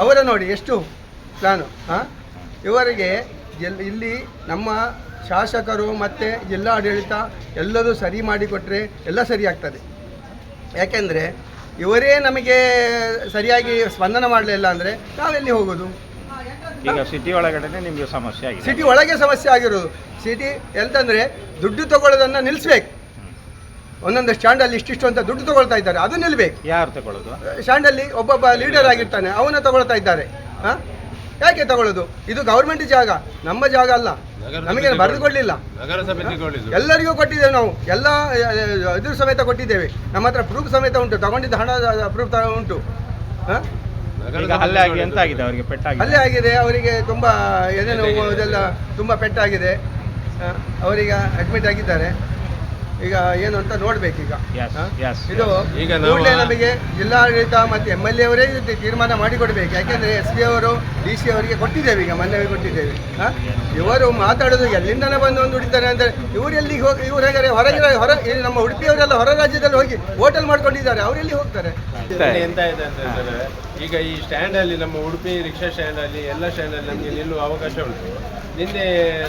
ಅವರ ನೋಡಿ ಎಷ್ಟು ಪ್ಲಾನು ಹಾಂ ಇವರಿಗೆ ಎಲ್ ಇಲ್ಲಿ ನಮ್ಮ ಶಾಸಕರು ಮತ್ತು ಜಿಲ್ಲಾಡಳಿತ ಎಲ್ಲರೂ ಸರಿ ಮಾಡಿಕೊಟ್ರೆ ಎಲ್ಲ ಸರಿ ಆಗ್ತದೆ. ಯಾಕೆಂದರೆ ಇವರೇ ನಮಗೆ ಸರಿಯಾಗಿ ಸ್ಪಂದನ ಮಾಡಲಿಲ್ಲ ಅಂದರೆ ನಾವೆಲ್ಲಿ ಹೋಗೋದು? ಈಗ ಸಿಟಿ ಒಳಗಡೆ ನಿಮಗೆ ಸಮಸ್ಯೆ ಆಗಿದೆ. ಸಿಟಿ ಒಳಗೆ ಸಮಸ್ಯೆ ಆಗಿರೋದು. ಸಿಟಿ ಎಂತಂದರೆ ದುಡ್ಡು ತಗೊಳ್ಳೋದನ್ನು ನಿಲ್ಲಿಸ್ಬೇಕು ಒಂದೊಂದು ಸ್ಟ್ಯಾಂಡಲ್ಲಿ ಇಷ್ಟಿಷ್ಟು ಅಂತ ದುಡ್ಡು ತಗೊಳ್ತಾ ಇದ್ದಾರೆ. ಅದು ನಿಲ್ಬೇಕು. ಯಾರು ತಗೊಳ್ಳೋದು? ಸ್ಟ್ಯಾಂಡಲ್ಲಿ ಒಬ್ಬೊಬ್ಬ ಲೀಡರ್ ಆಗಿರ್ತಾನೆ. ಅವನ್ನ ತಗೊಳ್ತಾ ಇದ್ದಾರೆ. ಹಾಂ? ಯಾಕೆ ತಗೊಳ್ಳೋದು? ಇದು ಗೌರ್ಮೆಂಟ್ ಜಾಗ. ನಮ್ಮ ಜಾಗ ಅಲ್ಲ. ನಮಗೆ ಬರೆದು ಕೊಡಲಿಲ್ಲ. ನಗರಸಭೆ ತಗೊಳ್ಳಿದ್ದು ಎಲ್ಲರಿಗೂ ಕೊಟ್ಟಿದ್ದೇವೆ ನಾವು. ಎಲ್ಲ ಇದ್ರ ಸಮೇತ ಕೊಟ್ಟಿದ್ದೇವೆ. ನಮ್ಮ ಹತ್ರ ಪ್ರೂಫ್ ಸಮೇತ ಉಂಟು. ತಗೊಂಡಿದ್ದ ಹಣ ಪ್ರೂಫ್ ಉಂಟು. ಹಾಂ? ಈಗ ಹಲ್ಲೆ ಆಗಿ ಎಂತ ಆಗಿದೆ ಅವರಿಗೆ? ಪೆಟ್ಟಾಗಿದೆ. ಅಲ್ಲೇ ಆಗಿದೆ. ಅವರಿಗೆ ತುಂಬ ಎದೆ ನೋವು ಇದೆಲ್ಲ ತುಂಬ ಪೆಟ್ಟಾಗಿದೆ. ಅವರೀಗ ಅಡ್ಮಿಟ್ ಆಗಿದ್ದಾರೆ. ಈಗ ಏನು ಅಂತ ನೋಡ್ಬೇಕೀಗ. ಇದು ಈಗ ನಮಗೆ ಜಿಲ್ಲಾಡಳಿತ ಮತ್ತೆ ಎಂ ಎಲ್ ಎ ಅವರೇ ಇದು ತೀರ್ಮಾನ ಮಾಡಿಕೊಡ್ಬೇಕು. ಯಾಕೆಂದರೆ ಎಸ್ ಪಿ ಅವರು ಡಿ ಸಿ ಅವರಿಗೆ ಕೊಟ್ಟಿದ್ದೇವೆ ಈಗ ಮನವಿ ಕೊಟ್ಟಿದ್ದೇವೆ? ಇವರು ಮಾತಾಡೋದು ಎಲ್ಲಿಂದನೇ ಬಂದು ಒಂದು ಹುಡಿತಾರೆ ಅಂದರೆ ಇವರು ಎಲ್ಲಿಗೆ ಹೋಗಿ ಇವ್ರು ಹೇಗಾರೆ ಹೊರಗೆ ಹೊರ ನಮ್ಮ ಉಡುಪಿಯವರೆಲ್ಲ ಹೊರ ರಾಜ್ಯದಲ್ಲಿ ಹೋಗಿ ಹೋಟೆಲ್ ಮಾಡ್ಕೊಂಡಿದ್ದಾರೆ. ಅವರೆಲ್ಲಿ ಹೋಗ್ತಾರೆ? ಎಂತ ಹೇಳಿದ್ರೆ ಈಗ ಈ ಸ್ಟ್ಯಾಂಡ್ ಅಲ್ಲಿ ನಮ್ಮ ಉಡುಪಿ ರಿಕ್ಷಾ ಸ್ಟ್ಯಾಂಡ್ ಅಲ್ಲಿ ಎಲ್ಲ ಸ್ಟ್ಯಾಂಡ್ ಅಲ್ಲಿ ನಮಗೆ ನಿಲ್ಲುವ ಅವಕಾಶ ಉಂಟು. ನಿನ್ನೆ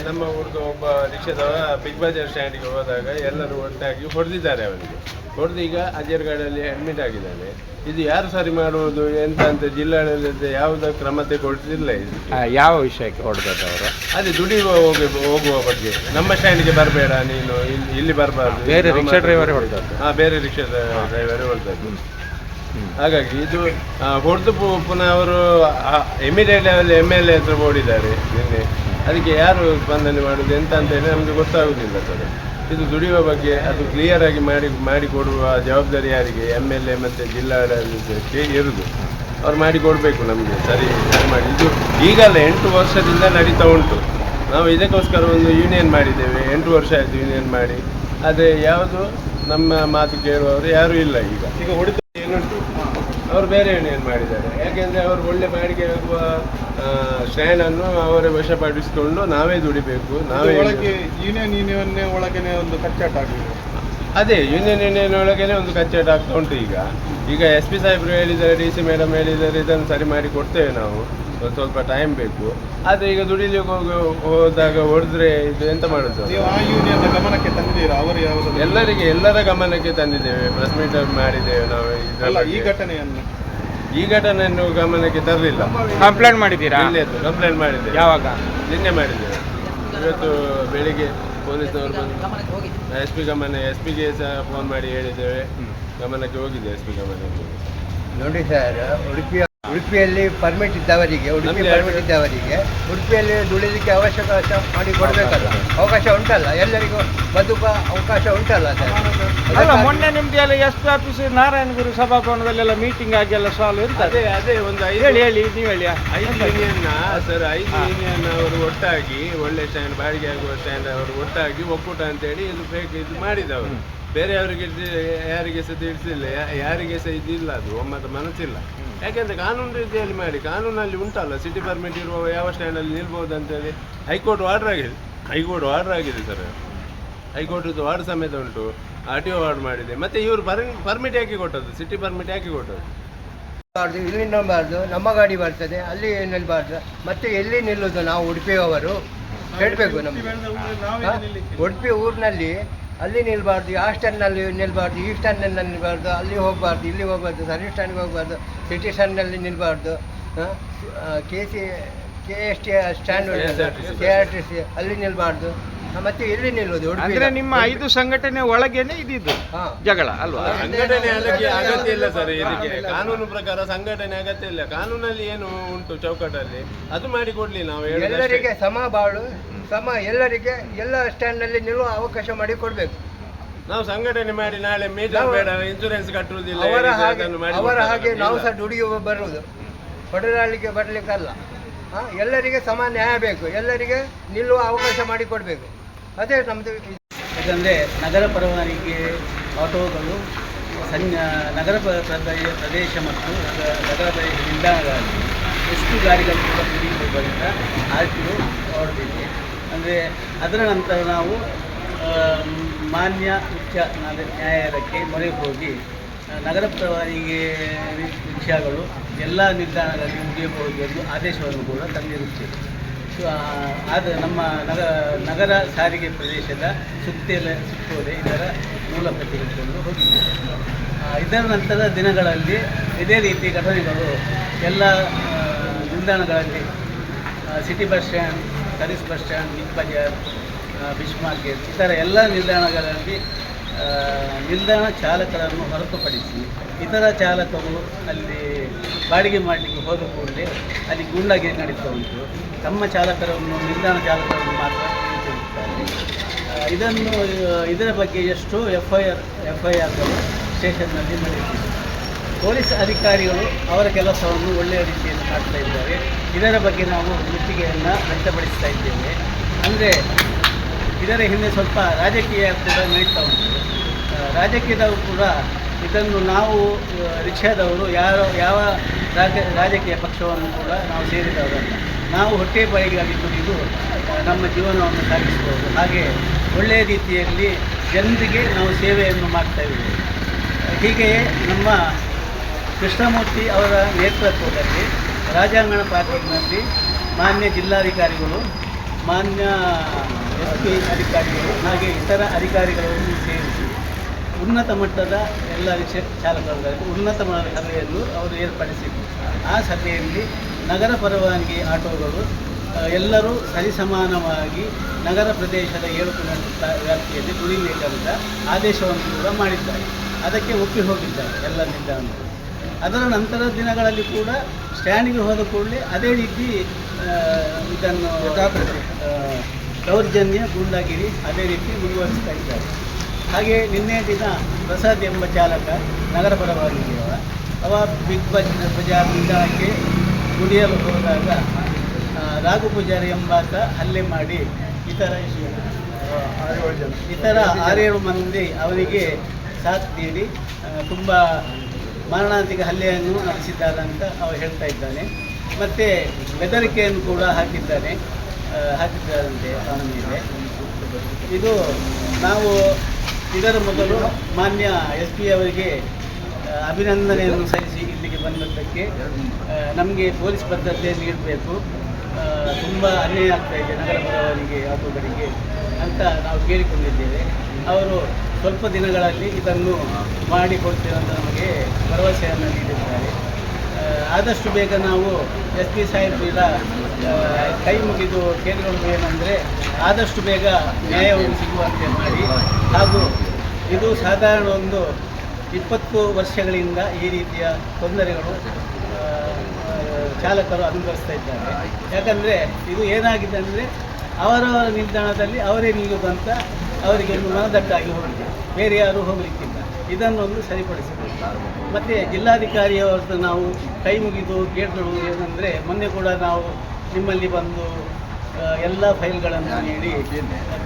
ನಮ್ಮ ಹುಡುಗ ಒಬ್ಬ ರಿಕ್ಷಾದವ ಬಿಗ್ ಬಜಾರ್ ಸ್ಟ್ಯಾಂಡಿಗೆ ಹೋದಾಗ ಎಲ್ಲರೂ ಒಟ್ಟಾಗಿ ಹೊಡೆದಿದ್ದಾರೆ ಅವರಿಗೆ. ಹೊಡೆದು ಈಗ ಅಜರ್ಗಾಡಲ್ಲಿ ಅಡ್ಮಿಟ್ ಆಗಿದ್ದಾನೆ. ಇದು ಯಾರು ಸರಿ ಮಾಡುವುದು ಎಂತ ಅಂತ ಜಿಲ್ಲಾಡಳಿತ ಯಾವುದೇ ಕ್ರಮ ತೆಗೊಳ್ತಿಲ್ಲ ಇದು. ಯಾವ ವಿಷಯಕ್ಕೆ ಹೊಡೆದದ್ದು ಅವರು? ಅದೇ ದುಡಿಯುವ ಹೋಗಿ ಹೋಗುವ ಬಗ್ಗೆ. ನಮ್ಮ ಸ್ಟ್ಯಾಂಡ್ಗೆ ಬರಬೇಡ ನೀನು ಇಲ್ಲಿ ಇಲ್ಲಿ ಬರಬಾರ್ದು. ಬೇರೆ ರಿಕ್ಷಾ ಡ್ರೈವರ್ ಹೊಡೆದದ್ದು. ಹಾಂ ಬೇರೆ ರಿಕ್ಷಾ ಡ್ರೈವರೇ ಹೊಡೆದದ್ದು. ಹಾಗಾಗಿ ಇದು ಹೊಡೆದು ಪುನಃ ಅವರು immediate level M L A ಹತ್ರ ಓಡಿದ್ದಾರೆ ನಿನ್ನೆ. ಅದಕ್ಕೆ ಯಾರು ಸ್ಪಂದನೆ ಮಾಡುದು ಎಂತ ಅಂತ ಹೇಳಿ ನಮಗೆ ಗೊತ್ತಾಗುದಿಲ್ಲ ಸರ್. ಇದು ದುಡಿಯುವ ಬಗ್ಗೆ ಅದು ಕ್ಲಿಯರ್ ಆಗಿ ಮಾಡಿ ಮಾಡಿಕೊಡುವ ಜವಾಬ್ದಾರಿ ಯಾರಿಗೆ? ಎಂ ಎಲ್ ಎ ಮತ್ತು ಜಿಲ್ಲಾಡಳಿತಕ್ಕೆ ಇರುದು. ಅವ್ರು ಮಾಡಿಕೊಡ್ಬೇಕು ನಮಗೆ ಸರಿ ಸರಿ ಮಾಡಿ. ಇದು ಈಗಲ್ಲ ಎಂಟು ವರ್ಷದಿಂದ ನಡೀತಾ ಉಂಟು. ನಾವು ಇದಕ್ಕೋಸ್ಕರ ಒಂದು ಯೂನಿಯನ್ ಮಾಡಿದ್ದೇವೆ. ಎಂಟು ವರ್ಷ ಆಯಿತು ಯೂನಿಯನ್ ಮಾಡಿ. ಆದರೆ ಯಾವುದು ನಮ್ಮ ಮಾತು ಕೇಳುವವರು ಯಾರೂ ಇಲ್ಲ ಈಗ. ಈಗ ಹೊಡಿತ ಏನುಂಟು? ಅವರು ಬೇರೆ ಎಣ್ಣೆಯನ್ನು ಮಾಡಿದ್ದಾರೆ. ಯಾಕೆಂದರೆ ಅವರು ಒಳ್ಳೆ ಬಾಡಿಗೆ ಆಗುವ ಸ್ಟ್ಯಾಂಡನ್ನು ಅವರೇ ವಶಪಡಿಸಿಕೊಂಡು ನಾವೇ ದುಡಿಬೇಕು ನಾವೇ ಒಳಗೆ ಯೂನಿಯನ್ ಯೂನಿಯನ್ನೇ ಒಳಗೇನೆ ಒಂದು ಕಚ್ಚಾಟ ಆಗಿದೆ ಅದೇ ಯೂನಿಯನ್ ಯೂನಿಯನ್ ಒಳಗೇನೆ ಒಂದು ಕಚ್ಚಾಟ ಆಗ್ತಾ ಉಂಟು ಈಗ. ಈಗ ಎಸ್ ಪಿ ಸಾಹೇಬರು ಹೇಳಿದ್ದಾರೆ ಡಿ ಸಿ ಮೇಡಮ್ ಹೇಳಿದ್ದಾರೆ ಇದನ್ನು ಸರಿ ಮಾಡಿ ಕೊಡ್ತೇವೆ ನಾವು. ಒಂದು ಸ್ವಲ್ಪ ಟೈಮ್ ಬೇಕು. ಆದ್ರೆ ಈಗ ದುಡಿಲಿಕ್ಕೆ ಹೋಗಿ ಹೋದಾಗ ಹೊಡೆದ್ರೆ ಇದು ಎಂತ ಮಾಡುದು? ನೀವು ಆ ಯೂನಿಯನ್ ಗಮನಕ್ಕೆ ತಂದಿದ್ದೀರಾ? ಅವರು ಯಾವುದು ಎಲ್ಲರಿಗೆ ಎಲ್ಲರ ಗಮನಕ್ಕೆ ತಂದಿದ್ದೇವೆ. ಪ್ರೆಸ್ ಮೀಟ್ ಮಾಡಿದ್ದೇವೆ ನಾವು ಅಲ್ಲ ಈ. ಘಟನೆಯನ್ನು? ಈ ಘಟನೆಯನ್ನು ಗಮನಕ್ಕೆ ತರಲಿಲ್ಲ. ಕಂಪ್ಲೇಂಟ್ ಮಾಡಿದ್ದೀರಾ? ಇಲ್ಲೇ ಕಂಪ್ಲೇಂಟ್ ಮಾಡಿದ್ದೇವೆ. ಯಾವಾಗ? ನಿನ್ನೆ ಮಾಡಿದ್ದೇವೆ. ಇವತ್ತು ಬೆಳಿಗ್ಗೆ ಪೊಲೀಸ್ನವರು ಬಂದು ಎಸ್ ಪಿ ಗಮನ ಎಸ್ ಪಿಗೆ ಸಹ ಫೋನ್ ಮಾಡಿ ಹೇಳಿದ್ದೇವೆ. ಗಮನಕ್ಕೆ ಹೋಗಿದೆ ಎಸ್ ಪಿ ಗಮನಕ್ಕೆ. ನೋಡಿ ಸರ್ ಉಡುಪಿ ಉಡುಪಿಯಲ್ಲಿ ಪರ್ಮಿಟ್ ಇದ್ದವರಿಗೆ ಉಡುಪಿ ಪರ್ಮಿಟ್ ಇದ್ದವರಿಗೆ ಉಡುಪಿಯಲ್ಲಿ ದುಡಿಲಿಕ್ಕೆ ಅವಕಾಶ ಮಾಡಿ ಕೊಡಬೇಕಲ್ಲ? ಅವಕಾಶ ಉಂಟಲ್ಲ? ಎಲ್ಲರಿಗೂ ಬದುಕುವ ಅವಕಾಶ ಉಂಟಲ್ಲ ಸರ್? ಅಲ್ಲ ಮೊನ್ನೆ ನಿಮ್ದು ಎಲ್ಲ ಎಸ್ ಪಿ ಆಫೀಸ್ ನಾರಾಯಣಗುರು ಸಭಾಭವನದಲ್ಲೆಲ್ಲ ಮೀಟಿಂಗ್ ಆಗಿ ಎಲ್ಲ ಸಾಲ್ವ್ ಇರ್ತದೆ. ಅದೇ ಅದೇ ಒಂದು ಐದು ಹೇಳಿ ಹೇಳಿ ನೀವು ಹೇಳಿ. ಐದು ಯೂನಿಯನ್ನ ಸರ್ ಐದು ಯೂನಿಯನ್ ಅವರು ಒಟ್ಟಾಗಿ ಒಳ್ಳೆ ಸ್ಟ್ಯಾಂಡ್ ಬಾಡಿಗೆ ಆಗುವ ಸ್ಟ್ಯಾಂಡ್ ಅವರು ಒಟ್ಟಾಗಿ ಒಕ್ಕೂಟ ಅಂತೇಳಿ ಇದು ಬೇಕು ಇದು ಮಾಡಿದವರು. ಬೇರೆಯವರಿಗೆ ಯಾರಿಗೆ ಸಹ ತಿಳಿಸಿಲ್ಲ ಯಾರಿಗೆ ಸಹ ಇದಿಲ್ಲ ಅದು ಒಮ್ಮತ ಮನಸ್ಸಿಲ್ಲ. ಯಾಕೆಂದ್ರೆ ಕಾನೂನು ರೀತಿಯಲ್ಲಿ ಮಾಡಿ ಕಾನೂನಲ್ಲಿ ಉಂಟಲ್ಲ ಸಿಟಿ ಪರ್ಮಿಟ್ ಇರುವ ಯಾವ ಸ್ಟ್ಯಾಂಡಲ್ಲಿ ನಿಲ್ಬೋದು ಅಂತೇಳಿ ಹೈಕೋರ್ಟ್ ಆರ್ಡರ್ ಆಗಿದೆ ಹೈಕೋರ್ಟ್ ಆರ್ಡರ್ ಆಗಿದೆ ಸರ್ ಹೈಕೋರ್ಟ್ದು ವಾರ್ಡ್ ಸಮೇತ ಉಂಟು ಆರ್ ಟಿ ಒ ವಾರ್ಡ್ ಮಾಡಿದೆ. ಮತ್ತೆ ಇವರು ಪರ್ಮಿಟ್ ಯಾಕೆ ಕೊಟ್ಟದ್ದು? ಸಿಟಿ ಪರ್ಮಿಟ್ ಯಾಕೆ ಕೊಟ್ಟದ್ದು? ಬಾರ್ದು ಇಲ್ಲಿ ನಿಲ್ಲಬಾರ್ದು ನಮ್ಮ ಗಾಡಿ ಬರ್ತದೆ ಅಲ್ಲಿ ನಿಲ್ಬಾರ್ದು ಮತ್ತೆ ಎಲ್ಲಿ ನಿಲ್ಲೋದು? ನಾವು ಉಡುಪಿಯವರು. ಹೇಳಬೇಕು ನಮಗೆ? ಉಡುಪಿ ಊರಿನಲ್ಲಿ ಅಲ್ಲಿ ನಿಲ್ಬಾರ್ದು ಆ ಸ್ಟ್ಯಾಂಡ್ನಲ್ಲಿ ನಿಲ್ಬಾರ್ದು ಈ ಸ್ಟ್ಯಾಂಡ್ನಲ್ಲಿ ನಿಲ್ಬಾರ್ದು ಅಲ್ಲಿ ಹೋಗಬಾರ್ದು ಇಲ್ಲಿ ಹೋಗಬಾರ್ದು ಸರ್ವಿಸ್ ಸ್ಟ್ಯಾಂಡ್ಗೆ ಹೋಗಬಾರ್ದು ಸಿಟಿ ಸ್ಟ್ಯಾಂಡ್ನಲ್ಲಿ ನಿಲ್ಬಾರ್ದು K C K S T stand. K R T C ಅಲ್ಲಿ ನಿಲ್ಬಾರ್ದು. ಮತ್ತೆ ಇಲ್ಲಿ ನಿಲ್ಲೋದು ಅಂದ್ರೆ ನಿಮ್ಮ ಐದು ಸಂಘಟನೆ ಒಳಗೇನೆ ಇದಿದ್ದು ಹಾಂ. ಜಗಳ ಅಲ್ವಾ? ಸಂಘಟನೆ ಅಗತ್ಯ ಇಲ್ಲ ಸರ್ ಇದಕ್ಕೆ ಕಾನೂನು ಪ್ರಕಾರ ಸಂಘಟನೆ ಅಗತ್ಯ ಇಲ್ಲ. ಕಾನೂನಲ್ಲಿ ಏನು ಉಂಟು ಚೌಕಟ್ಟಲ್ಲಿ? ಅದು ಮಾಡಿ ಕೊಡ್ಲಿ ನಾವು. ಎಲ್ಲರಿಗೆ ಸಮ ಬಾಳು. ಸಮ ಎಲ್ಲರಿಗೆ ಎಲ್ಲ ಸ್ಟ್ಯಾಂಡ್ನಲ್ಲಿ ನಿಲ್ಲುವ ಅವಕಾಶ ಮಾಡಿ ಕೊಡಬೇಕು. ನಾವು ಸಂಘಟನೆ ಮಾಡಿ ನಾಳೆ ಮೀಟರ್ ಬೇಡ ಇನ್ಸೂರೆನ್ಸ್ ಕಟ್ಟುವುದಿಲ್ಲ ಅವರ ಹಾಗೆ ಮಾಡಿ ಅವರ ಹಾಗೆ ನಾವು. ಸಹ ದುಡಿಯುವ ಬರುವುದು. ಹೊಡೆದಾಡಲಿಕ್ಕೆ ಬರಲಿಕ್ಕಲ್ಲ. ಹಾಂ ಎಲ್ಲರಿಗೆ ಸಮಾನ ನ್ಯಾಯ ಬೇಕು. ಎಲ್ಲರಿಗೆ ನಿಲ್ಲುವ ಅವಕಾಶ ಮಾಡಿ ಕೊಡಬೇಕು. ಅದೇ ನಮ್ಮದು ಯಾಕಂದರೆ ನಗರ ಪರವಾನಿಗೆ ಆಟೋಗಳು ಸಣ್ಣ ನಗರ ಪ್ರ- ಪ್ರದೇಶ ಮತ್ತು ನಗ- ನಗರ ಪ್ರದೇಶ ನಿಲ್ದಾಣಗಳಲ್ಲಿ ಎಷ್ಟು ಗಾಡಿಗಳು ಕೂಡ ಹಿಡಿಯುವುದರಿಂದ ಆರ್ ಟಿ ಒ ಹೊರಡಿದೆ ಅಂದರೆ ಅದರ ನಂತರ ನಾವು ಮಾನ್ಯ ಉಚ್ಚ ನ್ಯಾಯ- ನ್ಯಾಯಾಲಯಕ್ಕೆ ಮೊರೆ ಹೋಗಿ ನಗರ ಪ್ರವಾರಿಗೆ ರಿಕ್ಷಾಗಳು ಎಲ್ಲ ನಿಲ್ದಾಣಗಳಲ್ಲಿ ಮುಗಿಯಬಹುದು ಎಂದು ಆದೇಶವನ್ನು ಕೂಡ ತಂದಿರುತ್ತೇವೆ. ಸೊ, ಆ, ಆದ ನಮ್ಮ ನಗರ ನಗರ ಸಾರಿಗೆ ಪ್ರದೇಶದ ಸುತ್ತಲ ಸುತ್ತೋಲೆ ಇದರ ಮೂಲ ಪ್ರತಿಭೆಗಳು ಹೋಗಿದ್ದೇವೆ ಇದರ ನಂತರ ದಿನಗಳಲ್ಲಿ ಇದೇ ರೀತಿ ಘಟನೆಗಳು ಎಲ್ಲ ನಿಲ್ದಾಣಗಳಲ್ಲಿ city bus stand service bus stand, big Bazaar fish market ಇತರ ಎಲ್ಲ ನಿಲ್ದಾಣಗಳಲ್ಲಿ ನಿಲ್ದಾಣ ಚಾಲಕರನ್ನು ಹೊರತುಪಡಿಸಿ ಇತರ ಚಾಲಕರು ಅಲ್ಲಿ ಬಾಡಿಗೆ ಮಾಡಲಿಕ್ಕೆ ಹೋದ ಕೂಡಲೇ ಅಲ್ಲಿ ಗೂಂಡಾಗಿರಿ ನಡೀತಾ ಉಂಟು ತಮ್ಮ ಚಾಲಕರನ್ನು, ನಿಲ್ದಾಣ ಚಾಲಕರನ್ನು ಮಾತ್ರ. ಇದನ್ನು ಇದರ ಬಗ್ಗೆ ಎಷ್ಟು F I R F I ಆರ್ಗಳು ಸ್ಟೇಷನ್ನಲ್ಲಿ ನಡೆಯುತ್ತಿದೆ ಪೊಲೀಸ್ ಅಧಿಕಾರಿಗಳು ಅವರ ಕೆಲಸವನ್ನು ಒಳ್ಳೆಯ ರೀತಿಯಲ್ಲಿ ಮಾಡ್ತಾ ಇದ್ದಾರೆ. ಇದರ ಬಗ್ಗೆ ನಾವು ಮೆಚ್ಚುಗೆಯನ್ನು ವ್ಯಕ್ತಪಡಿಸ್ತಾ ಇದ್ದೇವೆ. ಅಂದರೆ, ಇದರ ಹಿಂದೆ ಸ್ವಲ್ಪ ರಾಜಕೀಯ ಕೂಡ ನಡೀತಾ ಉಂಟು. ರಾಜಕೀಯದವರು ಕೂಡ ಇದನ್ನು ನಾವು ರಿಕ್ಷಾದವರು ಯಾರೋ, ಯಾವ ರಾಜ, ರಾಜಕೀಯ ಪಕ್ಷವನ್ನು ಕೂಡ ನಾವು ಸೇರಿದವರಲ್ಲ ನಾವು ಹೊಟ್ಟೆ ಬಾಯಿಗಾಗಿ ದುಡಿದು ನಮ್ಮ ಜೀವನವನ್ನು ಸಾಗಿಸಬಹುದು. ಹಾಗೆ ಒಳ್ಳೆಯ ರೀತಿಯಲ್ಲಿ ಜನರಿಗೆ ನಾವು ಸೇವೆಯನ್ನು ಮಾಡ್ತಾ ಇದ್ದೇವೆ. ಹೀಗೆಯೇ ನಮ್ಮ ಕೃಷ್ಣಮೂರ್ತಿ ಅವರ ನೇತೃತ್ವದಲ್ಲಿ, ರಾಜಾಂಗಣ ಪಾರ್ಕಿನಲ್ಲಿ ಮಾನ್ಯ ಜಿಲ್ಲಾಧಿಕಾರಿಗಳು, ಮಾನ್ಯ ಎಸ್ ಪಿ ಅಧಿಕಾರಿಗಳು, ಹಾಗೆ ಇತರ ಅಧಿಕಾರಿಗಳನ್ನು ಸೇರಿಸಿ ಉನ್ನತ ಮಟ್ಟದ ಎಲ್ಲ ವಿಷಯ ಚಾಲಕರುಗಳಿಗೆ ಉನ್ನತ ಮಟ್ಟದ ಸಭೆಯನ್ನು ಅವರು ಏರ್ಪಡಿಸಿದರು. ಆ ಸಭೆಯಲ್ಲಿ ನಗರ ಪರವಾನಗಿ ಆಟೋಗಳು ಎಲ್ಲರೂ ಸರಿಸಮಾನವಾಗಿ ನಗರ ಪ್ರದೇಶದ ಏಳು ಕಿಲೋಮೀಟರ್ ವ್ಯಾಪ್ತಿಯಲ್ಲಿ ದುಡಿಬೇಕಂತ ಆದೇಶವನ್ನು ಕೂಡ ಮಾಡಿದ್ದಾರೆ. ಅದಕ್ಕೆ ಒಪ್ಪಿ ಹೋಗಿದ್ದಾರೆ ಎಲ್ಲ ನಿಲ್ದಾಣಗಳು ಅದರ ನಂತರ ದಿನಗಳಲ್ಲಿ ಕೂಡ ಸ್ಟ್ಯಾಂಡಿಗೆ ಹೋದ ಕೂಡಲೇ ಅದೇ ರೀತಿ ಇದನ್ನು ದೌರ್ಜನ್ಯ, ಗೂಂಡಾಗಿರಿ ಅದೇ ರೀತಿ ಮುಂದುವರಿಸ್ತಾ ಇದ್ದಾರೆ. ಹಾಗೆ ನಿನ್ನೆ ದಿನ ಪ್ರಸಾದ್ ಎಂಬ ಚಾಲಕ ನಗರ ಪರವಾಗಿರುವ ಅವ ಬಿಗ್ ಬಜ್, ಬಜಾರ್ ನಿಲ್ದಾಣಕ್ಕೆ ಕುಡಿಯಲು ಹೋದಾಗ ರಾಘು ಪೂಜಾರಿ ಎಂಬಾತ ಹಲ್ಲೆ ಮಾಡಿ ಇತರ ಇತರ ಆರೇಳು ಮಂದಿ ಅವರಿಗೆ ಸಾಥ್ ನೀಡಿ ತುಂಬ ಮಾರಣಾಂತಿಕ ಹಲ್ಲೆಯನ್ನು ನಡೆಸಿದ್ದಾರೆ ಅಂತ ಅವರು ಹೇಳ್ತಾ ಇದ್ದಾನೆ. ಮತ್ತು ಬೆದರಿಕೆಯನ್ನು ಕೂಡ ಹಾಕಿದ್ದಾನೆ ಹಾಕಿದ್ದಾರಂತೆ ಅವನ ಮೇಲೆ. ಇದು ನಾವು ಇದರ ಮೊದಲು ಮಾನ್ಯ ಎಸ್ ಪಿ ಅವರಿಗೆ ಅಭಿನಂದನೆಯನ್ನು ಸಲ್ಲಿಸಿ ಇಲ್ಲಿಗೆ ಬಂದದ್ದಕ್ಕೆ ನಮಗೆ ಪೊಲೀಸ್ ಭದ್ರತೆ ನೀಡಬೇಕು. ತುಂಬ ಅನ್ಯಾಯ ಆಗ್ತಾ ಇದೆ ನಗರ ಬರವರಿಗೆ ಅಂತ ನಾವು ಕೇಳಿಕೊಂಡಿದ್ದೇವೆ. ಅವರು ಸ್ವಲ್ಪ ದಿನಗಳಲ್ಲಿ ಇದನ್ನು ಮಾಡಿಕೊಡ್ತೇವೆ ನಮಗೆ ಭರವಸೆಯನ್ನು ನೀಡಿದ್ದಾರೆ. ಆದಷ್ಟು ಬೇಗ ನಾವು ಎಸ್ ಪಿ ಸಾಹೇಬ್ರಿಲ್ಲ ಕೈ ಮುಗಿದು ಕೇಳಿಕೊಂಡು ಏನಂದರೆ ಆದಷ್ಟು ಬೇಗ ನ್ಯಾಯವನ್ನು ಸಿಗುವಂತೆ ಮಾಡಿ. ಹಾಗೂ ಇದು ಸಾಧಾರಣ ಒಂದು ಇಪ್ಪತ್ತು ವರ್ಷಗಳಿಂದ ಈ ರೀತಿಯ ತೊಂದರೆಗಳು ಚಾಲಕರು ಅನುಭವಿಸ್ತಾ ಇದ್ದಾರೆ. ಯಾಕಂದರೆ ಇದು ಏನಾಗಿದೆ ಅಂದರೆ ಅವರವರ ನಿಲ್ದಾಣದಲ್ಲಿ ಅವರೇ ನಿಲ್ಲುವುದಂತ ಅವರಿಗೆ ಒಂದು ಮನದಟ್ಟಾಗಿ ಹೋಗಲಿಕ್ಕೆ ಬೇರೆ ಯಾರೂ ಹೋಗಲಿಕ್ಕಿಲ್ಲ. ಇದನ್ನೊಂದು ಸರಿಪಡಿಸಬೇಕು. ಮತ್ತು ಜಿಲ್ಲಾಧಿಕಾರಿಯವರದ್ದು ನಾವು ಕೈ ಮುಗಿದು ಕೇಳ್ಕೊಳ್ಳುವುದು ಏನಂದರೆ, ಮೊನ್ನೆ ಕೂಡ ನಾವು ನಿಮ್ಮಲ್ಲಿ ಬಂದು ಎಲ್ಲ ಫೈಲ್ಗಳನ್ನು ನೀಡಿ,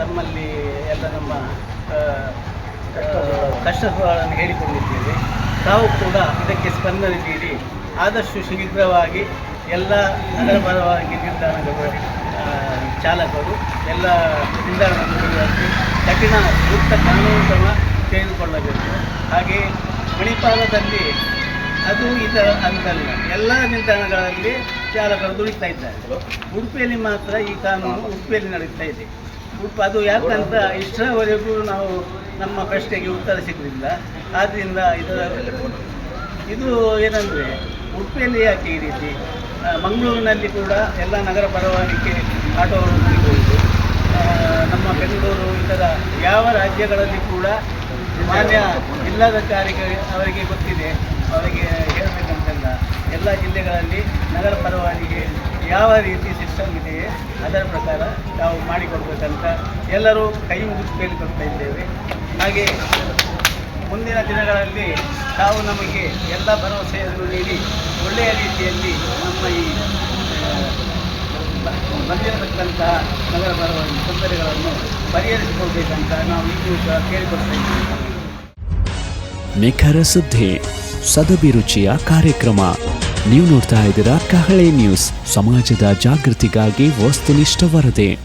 ತಮ್ಮಲ್ಲಿ ಎಲ್ಲ ನಮ್ಮ ಕಷ್ಟಗಳನ್ನು ಹೇಳಿಕೊಂಡಿದ್ದೇವೆ. ತಾವು ಕೂಡ ಇದಕ್ಕೆ ಸ್ಪಂದನೆ ನೀಡಿ, ಆದಷ್ಟು ಶೀಘ್ರವಾಗಿ ಎಲ್ಲ ನಗರ ಪರವಾಗಿ ನಿರ್ಧಾರಗಳು ಚಾಲಕರು ಎಲ್ಲ ನಿಲ್ದಾಣಗಳನ್ನು ಬಿಡುವಂತೆ ಕಠಿಣ ಸೂಕ್ತ ಕಾನೂನು ಕ್ರಮ ತೆಗೆದುಕೊಳ್ಳಬೇಕು. ಹಾಗೆ ಮಣಿಪಾಲದಲ್ಲಿ ಅದು ಈ ಥರ ಅಂತಲ್ಲ ಎಲ್ಲ ನಿಲ್ದಾಣಗಳಲ್ಲಿ ಚಾಲಕರು ದುಡಿತಾ ಇದ್ದಾರೆ. ಉಡುಪಿಯಲ್ಲಿ ಮಾತ್ರ ಈ ಕಾನೂನು ಉಡುಪಿಯಲ್ಲಿ ನಡೀತಾ ಇದೆ. ಉಡುಪಿ ಅದು ಯಾಕಂತ ಇಷ್ಟರವರೆಗೂ ನಾವು ನಮ್ಮ ಪ್ರಶ್ನೆಗೆ ಉತ್ತರ ಸಿಗಲಿಲ್ಲ. ಆದ್ದರಿಂದ ಇದರ ಇದು ಏನಂದರೆ ಉಡುಪಿಯಲ್ಲಿ ಯಾಕೆ ಈ ರೀತಿ? ಮಂಗಳೂರಿನಲ್ಲಿ ಕೂಡ ಎಲ್ಲ ನಗರ ಪರವಾನಿಗೆ ಆಟೋಗಳು ನಡೀಬಹುದು ನಮ್ಮ ಬೆಂಗಳೂರು ಇತರ ಯಾವ ರಾಜ್ಯಗಳಲ್ಲಿ ಕೂಡ ಮಾನ್ಯ ಜಿಲ್ಲಾಧಿಕಾರಿಗೆ ಅವರಿಗೆ ಗೊತ್ತಿದೆ. ಅವರಿಗೆ ಹೇಳಬೇಕಂತಲ್ಲ. ಎಲ್ಲ ಜಿಲ್ಲೆಗಳಲ್ಲಿ ನಗರ ಪರವಾನಿಗೆ ಯಾವ ರೀತಿ ಸಿಸ್ಟಮ್ ಇದೆಯೇ ಅದರ ಪ್ರಕಾರ ನಾವು ಮಾಡಿಕೊಡ್ಬೇಕಂತ ಎಲ್ಲರೂ ಕೈ ಮುಗಿದು ಕೇಳಿಕೊಳ್ತಾ ಇದ್ದೇವೆ. ಹಾಗೆ ಮುಂದಿನ ದಿನಗಳಲ್ಲಿ ತಾವು ನಮಗೆ ಎಲ್ಲ ಭರವಸೆಯನ್ನು ನೀಡಿ ಒಳ್ಳೆಯ ರೀತಿಯಲ್ಲಿ ನಮ್ಮ ಈ ಬ- ಬಂದಿರತಕ್ಕಂತಹ ನಗರ ಪರವಾಗಿ ತೊಂದರೆಗಳನ್ನು ಪರಿಹರಿಸಿಕೊಳ್ಬೇಕಂತ ನಾವು ಈಗಲೂ ಸಹ ಕೇಳಿಕೊಳ್ತಾ ಇದ್ದೀವಿ. ನಿಖರ ಸುದ್ದಿ, ಸದಭಿರುಚಿಯ ಕಾರ್ಯಕ್ರಮ. ನೀವು ನೋಡ್ತಾ ಇದ್ದೀರಾ ಕಹಳೆ ನ್ಯೂಸ್, ಸಮಾಜದ ಜಾಗೃತಿಗಾಗಿ ವಸ್ತುನಿಷ್ಠ ವರದಿ.